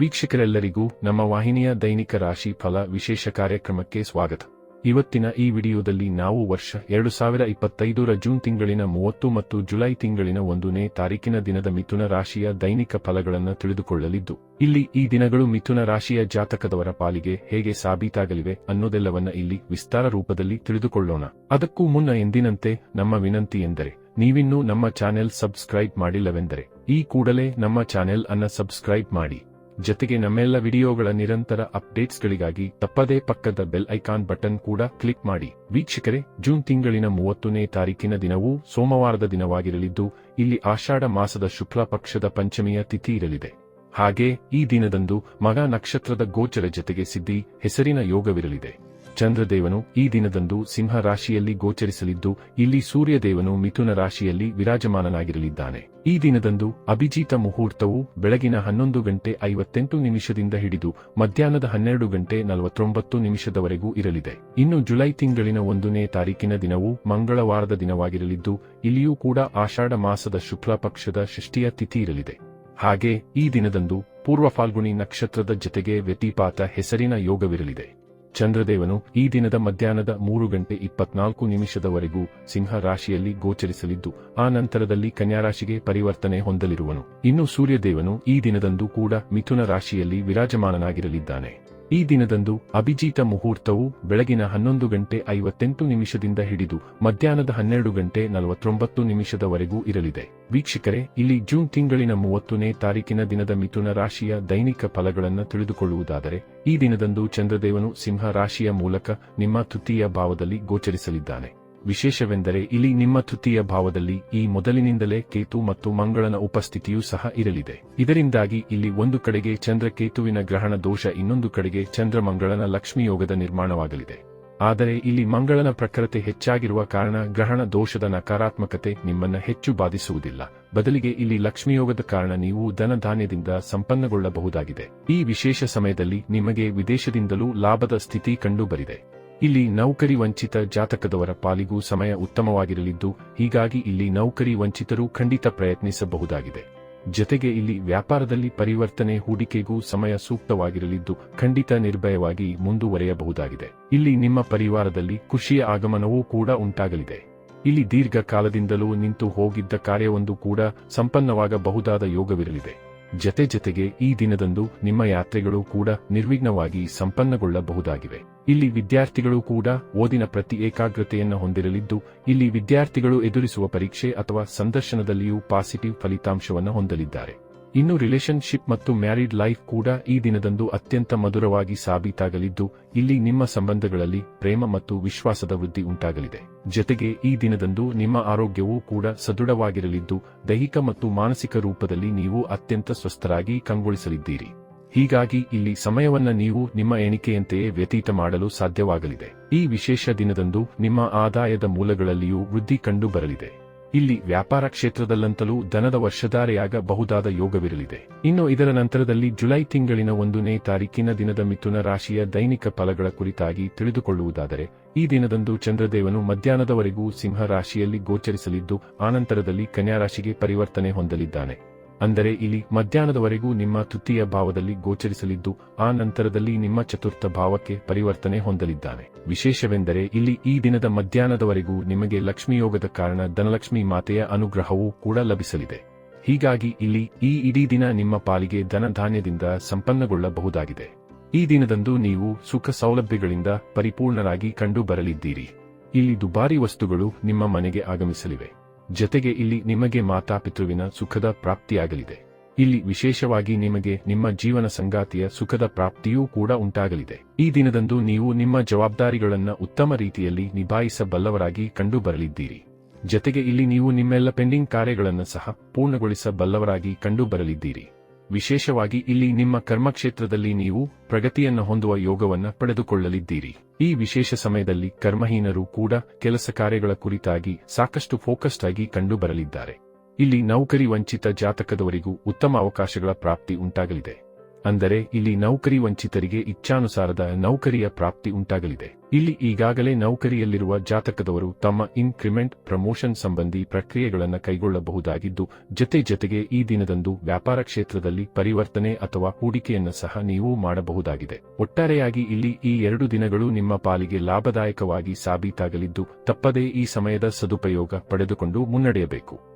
ವೀಕ್ಷಕರೆಲ್ಲರಿಗೂ ನಮ್ಮ ವಾಹಿನಿಯ ದೈನಿಕ ರಾಶಿ ಫಲ ವಿಶೇಷ ಕಾರ್ಯಕ್ರಮಕ್ಕೆ ಸ್ವಾಗತ. ಇವತ್ತಿನ ಈ ವಿಡಿಯೋದಲ್ಲಿ ನಾವು ವರ್ಷ ಎರಡು ಸಾವಿರ ಇಪ್ಪತ್ತೈದರ ಜೂನ್ ತಿಂಗಳಿನ ಮೂವತ್ತು ಮತ್ತು ಜುಲೈ ತಿಂಗಳಿನ ಒಂದನೇ ತಾರೀಕಿನ ದಿನದ ಮಿಥುನ ರಾಶಿಯ ದೈನಿಕ ಫಲಗಳನ್ನು ತಿಳಿದುಕೊಳ್ಳಲಿದ್ದು, ಇಲ್ಲಿ ಈ ದಿನಗಳು ಮಿಥುನ ರಾಶಿಯ ಜಾತಕದವರ ಪಾಲಿಗೆ ಹೇಗೆ ಸಾಬೀತಾಗಲಿವೆ ಅನ್ನೋದೆಲ್ಲವನ್ನ ಇಲ್ಲಿ ವಿಸ್ತಾರ ರೂಪದಲ್ಲಿ ತಿಳಿದುಕೊಳ್ಳೋಣ. ಅದಕ್ಕೂ ಮುನ್ನ ಎಂದಿನಂತೆ ನಮ್ಮ ವಿನಂತಿ ಎಂದರೆ, ನೀವಿನ್ನೂ ನಮ್ಮ ಚಾನೆಲ್ ಸಬ್ಸ್ಕ್ರೈಬ್ ಮಾಡಿಲ್ಲವೆಂದರೆ, ಈ ಕೂಡಲೇ ನಮ್ಮ ಚಾನೆಲ್ ಅನ್ನ ಸಬ್ಸ್ಕ್ರೈಬ್ ಮಾಡಿ. ಜೊತೆಗೆ ನಮ್ಮೆಲ್ಲ ವಿಡಿಯೋಗಳ ನಿರಂತರ ಅಪ್ಡೇಟ್ಸ್ಗಳಿಗಾಗಿ ತಪ್ಪದೇ ಪಕ್ಕದ ಬೆಲ್ ಐಕಾನ್ ಬಟನ್ ಕೂಡ ಕ್ಲಿಕ್ ಮಾಡಿ. ವೀಕ್ಷಕರೇ, ಜೂನ್ ತಿಂಗಳಿನ ಮೂವತ್ತನೇ ತಾರೀಕಿನ ದಿನವೂ ಸೋಮವಾರದ ದಿನವಾಗಿರಲಿದ್ದು, ಇಲ್ಲಿ ಆಷಾಢ ಮಾಸದ ಶುಕ್ಲ ಪಕ್ಷದ ಪಂಚಮಿಯ ತಿಥಿ ಇರಲಿದೆ. ಹಾಗೆ ಈ ದಿನದಂದು ಮಗ ನಕ್ಷತ್ರದ ಗೋಚರ ಜೊತೆಗೆ ಸಿದ್ಧಿ, ಹೆಸರಿನ ಯೋಗವಿರಲಿದೆ. ಚಂದ್ರದೇವನು ಈ ದಿನದಂದು ಸಿಂಹ ರಾಶಿಯಲ್ಲಿ ಗೋಚರಿಸಲಿದ್ದು, ಇಲ್ಲಿ ಸೂರ್ಯದೇವನು ಮಿಥುನ ರಾಶಿಯಲ್ಲಿ ವಿರಾಜಮಾನನಾಗಿರಲಿದ್ದಾನೆ. ಈ ದಿನದಂದು ಅಭಿಜಿತ ಮುಹೂರ್ತವು ಬೆಳಗಿನ ಹನ್ನೊಂದು ಗಂಟೆ ಐವತ್ತೆಂಟು ನಿಮಿಷದಿಂದ ಹಿಡಿದು, ಮಧ್ಯಾಹ್ನದ ಹನ್ನೆರಡು ಗಂಟೆ ನಲವತ್ತೊಂಬತ್ತು ನಿಮಿಷದವರೆಗೂ ಇರಲಿದೆ. ಇನ್ನು ಜುಲೈ ತಿಂಗಳಿನ ಒಂದನೇ ತಾರೀಕಿನ ದಿನವು ಮಂಗಳವಾರದ ದಿನವಾಗಿರಲಿದ್ದು, ಇಲ್ಲಿಯೂ ಕೂಡ ಆಷಾಢ ಮಾಸದ ಶುಕ್ಲ ಪಕ್ಷದ ಷಷ್ಠಿಯ ತಿಥಿ ಇರಲಿದೆ. ಹಾಗೆ ಈ ದಿನದಂದು ಪೂರ್ವ ಫಾಲ್ಗುಣಿ ನಕ್ಷತ್ರದ ಜೊತೆಗೆ ವ್ಯತಿಪಾತ ಹೆಸರಿನ ಯೋಗವಿರಲಿದೆ. ಚಂದ್ರದೇವನು ಈ ದಿನದ ಮಧ್ಯಾಹ್ನದ ಮೂರು ಗಂಟೆ ಇಪ್ಪತ್ನಾಲ್ಕು ನಿಮಿಷದವರೆಗೂ ಸಿಂಹ ರಾಶಿಯಲ್ಲಿ ಗೋಚರಿಸಲಿದ್ದು, ಆ ನಂತರದಲ್ಲಿ ಕನ್ಯಾರಾಶಿಗೆ ಪರಿವರ್ತನೆ ಹೊಂದಲಿರುವನು. ಇನ್ನು ಸೂರ್ಯದೇವನು ಈ ದಿನದಂದು ಕೂಡ ಮಿಥುನ ರಾಶಿಯಲ್ಲಿ ವಿರಾಜಮಾನನಾಗಿರಲಿದ್ದಾನೆ. ಈ ದಿನದಂದು ಅಭಿಜಿತ ಮುಹೂರ್ತವು ಬೆಳಗಿನ ಹನ್ನೊಂದು ಗಂಟೆ ಐವತ್ತೆಂಟು ನಿಮಿಷದಿಂದ ಹಿಡಿದು ಮಧ್ಯಾಹ್ನದ ಹನ್ನೆರಡು ಗಂಟೆ ನಲವತ್ತೊಂಬತ್ತು ನಿಮಿಷದವರೆಗೂ ಇರಲಿದೆ. ವೀಕ್ಷಕರೇ, ಇಲ್ಲಿ ಜೂನ್ ತಿಂಗಳಿನ ಮೂವತ್ತನೇ ತಾರೀಕಿನ ದಿನದ ಮಿಥುನ ರಾಶಿಯ ದೈನಿಕ ಫಲಗಳನ್ನು ತಿಳಿದುಕೊಳ್ಳುವುದಾದರೆ, ಈ ದಿನದಂದು ಚಂದ್ರದೇವನು ಸಿಂಹ ರಾಶಿಯ ಮೂಲಕ ನಿಮ್ಮ ತೃತೀಯ ಭಾವದಲ್ಲಿ ಗೋಚರಿಸಲಿದ್ದಾನೆ. ವಿಶೇಷವೆಂದರೆ ಇಲ್ಲಿ ನಿಮ್ಮ ತೃತೀಯ ಭಾವದಲ್ಲಿ ಈ ಮೊದಲಿನಿಂದಲೇ ಕೇತು ಮತ್ತು ಮಂಗಳನ ಉಪಸ್ಥಿತಿಯೂ ಸಹ ಇರಲಿದೆ. ಇದರಿಂದಾಗಿ ಇಲ್ಲಿ ಒಂದು ಕಡೆಗೆ ಚಂದ್ರಕೇತುವಿನ ಗ್ರಹಣ ದೋಷ, ಇನ್ನೊಂದು ಕಡೆಗೆ ಚಂದ್ರಮಂಗಳನ ಲಕ್ಷ್ಮಿ ಯೋಗದ ನಿರ್ಮಾಣವಾಗಲಿದೆ. ಆದರೆ ಇಲ್ಲಿ ಮಂಗಳನ ಪ್ರಖರತೆ ಹೆಚ್ಚಾಗಿರುವ ಕಾರಣ ಗ್ರಹಣ ದೋಷದ ನಕಾರಾತ್ಮಕತೆ ನಿಮ್ಮನ್ನ ಹೆಚ್ಚು ಬಾಧಿಸುವುದಿಲ್ಲ. ಬದಲಿಗೆ ಇಲ್ಲಿ ಲಕ್ಷ್ಮಿಯೋಗದ ಕಾರಣ ನೀವು ಧನಧಾನ್ಯದಿಂದ ಸಂಪನ್ನಗೊಳ್ಳಬಹುದಾಗಿದೆ. ಈ ವಿಶೇಷ ಸಮಯದಲ್ಲಿ ನಿಮಗೆ ವಿದೇಶದಿಂದಲೂ ಲಾಭದ ಸ್ಥಿತಿ ಕಂಡುಬರಿದೆ. ಇಲ್ಲಿ ನೌಕರಿ ವಂಚಿತ ಜಾತಕದವರ ಪಾಲಿಗೂ ಸಮಯ ಉತ್ತಮವಾಗಿರಲಿದ್ದು, ಹೀಗಾಗಿ ಇಲ್ಲಿ ನೌಕರಿ ವಂಚಿತರು ಖಂಡಿತ ಪ್ರಯತ್ನಿಸಬಹುದಾಗಿದೆ. ಜತೆಗೆ ಇಲ್ಲಿ ವ್ಯಾಪಾರದಲ್ಲಿ ಪರಿವರ್ತನೆ ಹೂಡಿಕೆಗೂ ಸಮಯ ಸೂಕ್ತವಾಗಿರಲಿದ್ದು, ಖಂಡಿತ ನಿರ್ಭಯವಾಗಿ ಮುಂದುವರೆಯಬಹುದಾಗಿದೆ. ಇಲ್ಲಿ ನಿಮ್ಮ ಪರಿವಾರದಲ್ಲಿ ಖುಷಿಯ ಆಗಮನವೂ ಕೂಡ ಉಂಟಾಗಲಿದೆ. ಇಲ್ಲಿ ದೀರ್ಘಕಾಲದಿಂದಲೂ ನಿಂತು ಹೋಗಿದ್ದ ಕಾರ್ಯವೊಂದು ಕೂಡ ಸಂಪನ್ನವಾಗಬಹುದಾದ ಯೋಗವಿರಲಿದೆ. ಜತೆ ಜತೆಗೆ ಈ ದಿನದಂದು ನಿಮ್ಮ ಯಾತ್ರೆಗಳು ಕೂಡ ನಿರ್ವಿಘ್ನವಾಗಿ ಸಂಪನ್ನಗೊಳ್ಳಬಹುದಾಗಿವೆ. ಇಲ್ಲಿ ವಿದ್ಯಾರ್ಥಿಗಳು ಕೂಡ ಓದಿನ ಪ್ರತಿ ಏಕಾಗ್ರತೆಯನ್ನು ಹೊಂದಿರಲಿದ್ದು, ಇಲ್ಲಿ ವಿದ್ಯಾರ್ಥಿಗಳು ಎದುರಿಸುವ ಪರೀಕ್ಷೆ ಅಥವಾ ಸಂದರ್ಶನದಲ್ಲಿಯೂ ಪಾಸಿಟಿವ್ ಫಲಿತಾಂಶವನ್ನು ಹೊಂದಲಿದ್ದಾರೆ. ಇನ್ನು ರಿಲೇಶನ್ಶಿಪ್ ಮತ್ತು ಮ್ಯಾರಿಡ್ ಲೈಫ್ ಕೂಡ ಈ ದಿನದಂದು ಅತ್ಯಂತ ಮಧುರವಾಗಿ ಸಾಬೀತಾಗಲಿದ್ದು, ಇಲ್ಲಿ ನಿಮ್ಮ ಸಂಬಂಧಗಳಲ್ಲಿ ಪ್ರೇಮ ಮತ್ತು ವಿಶ್ವಾಸದ ವೃದ್ಧಿ ಉಂಟಾಗಲಿದೆ. ಜತೆಗೆ ಈ ದಿನದಂದು ನಿಮ್ಮ ಆರೋಗ್ಯವೂ ಕೂಡ ಸದೃಢವಾಗಿರಲಿದ್ದು, ದೈಹಿಕ ಮತ್ತು ಮಾನಸಿಕ ರೂಪದಲ್ಲಿ ನೀವು ಅತ್ಯಂತ ಸ್ವಸ್ಥರಾಗಿ ಕಂಗೊಳಿಸಲಿದ್ದೀರಿ. ಹೀಗಾಗಿ ಇಲ್ಲಿ ಸಮಯವನ್ನ ನೀವು ನಿಮ್ಮ ಎಣಿಕೆಯಂತೆಯೇ ವ್ಯತೀತ ಮಾಡಲು ಸಾಧ್ಯವಾಗಲಿದೆ. ಈ ವಿಶೇಷ ದಿನದಂದು ನಿಮ್ಮ ಆದಾಯದ ಮೂಲಗಳಲ್ಲಿಯೂ ವೃದ್ಧಿ ಕಂಡುಬರಲಿದೆ. ಇಲ್ಲಿ ವ್ಯಾಪಾರ ಕ್ಷೇತ್ರದಲ್ಲಂತಲೂ ದನದ ವರ್ಷಧಾರೆಯಾಗಬಹುದಾದ ಯೋಗವಿರಲಿದೆ. ಇನ್ನು ಇದರ ನಂತರದಲ್ಲಿ ಜುಲೈ ತಿಂಗಳಿನ ಒಂದನೇ ತಾರೀಕಿನ ದಿನದ ಮಿಥುನ ರಾಶಿಯ ದೈನಿಕ ಫಲಗಳ ಕುರಿತಾಗಿ ತಿಳಿದುಕೊಳ್ಳುವುದಾದರೆ, ಈ ದಿನದಂದು ಚಂದ್ರದೇವನು ಮಧ್ಯಾಹ್ನದವರೆಗೂ ಸಿಂಹ ರಾಶಿಯಲ್ಲಿ ಗೋಚರಿಸಲಿದ್ದು, ಆನಂತರದಲ್ಲಿ ಕನ್ಯಾ ರಾಶಿಗೆ ಪರಿವರ್ತನೆ ಹೊಂದಲಿದ್ದಾನೆ. ಅಂದರೆ ಇಲ್ಲಿ ಮಧ್ಯಾಹ್ನದವರೆಗೂ ನಿಮ್ಮ ತೃತೀಯ ಭಾವದಲ್ಲಿ ಗೋಚರಿಸಲಿದ್ದು, ಆ ನಂತರದಲ್ಲಿ ನಿಮ್ಮ ಚತುರ್ಥ ಭಾವಕ್ಕೆ ಪರಿವರ್ತನೆ ಹೊಂದಲಿದ್ದಾನೆ ವಿಶೇಷವೆಂದರೆ ಇಲ್ಲಿ ಈ ದಿನದ ಮಧ್ಯಾಹ್ನದವರೆಗೂ ನಿಮಗೆ ಲಕ್ಷ್ಮಿಯೋಗದ ಕಾರಣ ಧನಲಕ್ಷ್ಮಿ ಮಾತೆಯ ಅನುಗ್ರಹವೂ ಕೂಡ ಲಭಿಸಲಿದೆ. ಹೀಗಾಗಿ ಇಲ್ಲಿ ಈ ಇಡೀ ದಿನ ನಿಮ್ಮ ಪಾಲಿಗೆ ಧನಧಾನ್ಯದಿಂದ ಸಂಪನ್ನಗೊಳ್ಳಬಹುದಾಗಿದೆ. ಈ ದಿನದಂದು ನೀವು ಸುಖ ಸೌಲಭ್ಯಗಳಿಂದ ಪರಿಪೂರ್ಣರಾಗಿ ಕಂಡು ಬರಲಿದ್ದೀರಿ ಇಲ್ಲಿ ದುಬಾರಿ ವಸ್ತುಗಳು ನಿಮ್ಮ ಮನೆಗೆ ಆಗಮಿಸಲಿವೆ. ಜೊತೆಗೆ ಇಲ್ಲಿ ನಿಮಗೆ ಮಾತಾಪಿತೃವಿನ ಸುಖದ ಪ್ರಾಪ್ತಿಯಾಗಲಿದೆ. ಇಲ್ಲಿ ವಿಶೇಷವಾಗಿ ನಿಮಗೆ ನಿಮ್ಮ ಜೀವನ ಸಂಗಾತಿಯ ಸುಖದ ಪ್ರಾಪ್ತಿಯೂ ಕೂಡ ಉಂಟಾಗಲಿದೆ. ಈ ದಿನದಂದು ನೀವು ನಿಮ್ಮ ಜವಾಬ್ದಾರಿಗಳನ್ನು ಉತ್ತಮ ರೀತಿಯಲ್ಲಿ ನಿಭಾಯಿಸಬಲ್ಲವರಾಗಿ ಕಂಡುಬರಲಿದ್ದೀರಿ. ಜತೆಗೆ ಇಲ್ಲಿ ನೀವು ನಿಮ್ಮೆಲ್ಲ ಪೆಂಡಿಂಗ್ ಕಾರ್ಯಗಳನ್ನು ಸಹ ಪೂರ್ಣಗೊಳಿಸಬಲ್ಲವರಾಗಿ ಕಂಡುಬರಲಿದ್ದೀರಿ. ವಿಶೇಷವಾಗಿ ಇಲ್ಲಿ ನಿಮ್ಮ ಕರ್ಮಕ್ಷೇತ್ರದಲ್ಲಿ ನೀವು ಪ್ರಗತಿಯನ್ನು ಹೊಂದುವ ಯೋಗವನ್ನ ಪಡೆದುಕೊಳ್ಳಲಿದ್ದೀರಿ. ಈ ವಿಶೇಷ ಸಮಯದಲ್ಲಿ ಕರ್ಮಹೀನರು ಕೂಡ ಕೆಲಸ ಕಾರ್ಯಗಳ ಕುರಿತಾಗಿ ಸಾಕಷ್ಟು ಫೋಕಸ್ಡ್ ಆಗಿ ಕಂಡುಬರಲಿದ್ದಾರೆ. ಇಲ್ಲಿ ನೌಕರಿ ವಂಚಿತ ಜಾತಕದವರಿಗೂ ಉತ್ತಮ ಅವಕಾಶಗಳ ಪ್ರಾಪ್ತಿ ಉಂಟಾಗಲಿದೆ. ಅಂದರೆ ಇಲ್ಲಿ ನೌಕರಿ ವಂಚಿತರಿಗೆ ಇಚ್ಛಾನುಸಾರದ ನೌಕರಿಯ ಪ್ರಾಪ್ತಿ ಉಂಟಾಗಲಿದೆ. ಇಲ್ಲಿ ಈಗಾಗಲೇ ನೌಕರಿಯಲ್ಲಿರುವ ಜಾತಕದವರು ತಮ್ಮ ಇನ್ಕ್ರಿಮೆಂಟ್ ಪ್ರಮೋಷನ್ ಸಂಬಂಧಿ ಪ್ರಕ್ರಿಯೆಗಳನ್ನು ಕೈಗೊಳ್ಳಬಹುದಾಗಿದ್ದು, ಜತೆ ಜತೆಗೆ ಈ ದಿನದಂದು ವ್ಯಾಪಾರ ಕ್ಷೇತ್ರದಲ್ಲಿ ಪರಿವರ್ತನೆ ಅಥವಾ ಹೂಡಿಕೆಯನ್ನು ಸಹ ನೀವು ಮಾಡಬಹುದಾಗಿದೆ. ಒಟ್ಟಾರೆಯಾಗಿ ಇಲ್ಲಿ ಈ ಎರಡು ದಿನಗಳು ನಿಮ್ಮ ಪಾಲಿಗೆ ಲಾಭದಾಯಕವಾಗಿ ಸಾಬೀತಾಗಲಿದ್ದು, ತಪ್ಪದೇ ಈ ಸಮಯದ ಸದುಪಯೋಗ ಪಡೆದುಕೊಂಡು ಮುನ್ನಡೆಯಬೇಕು.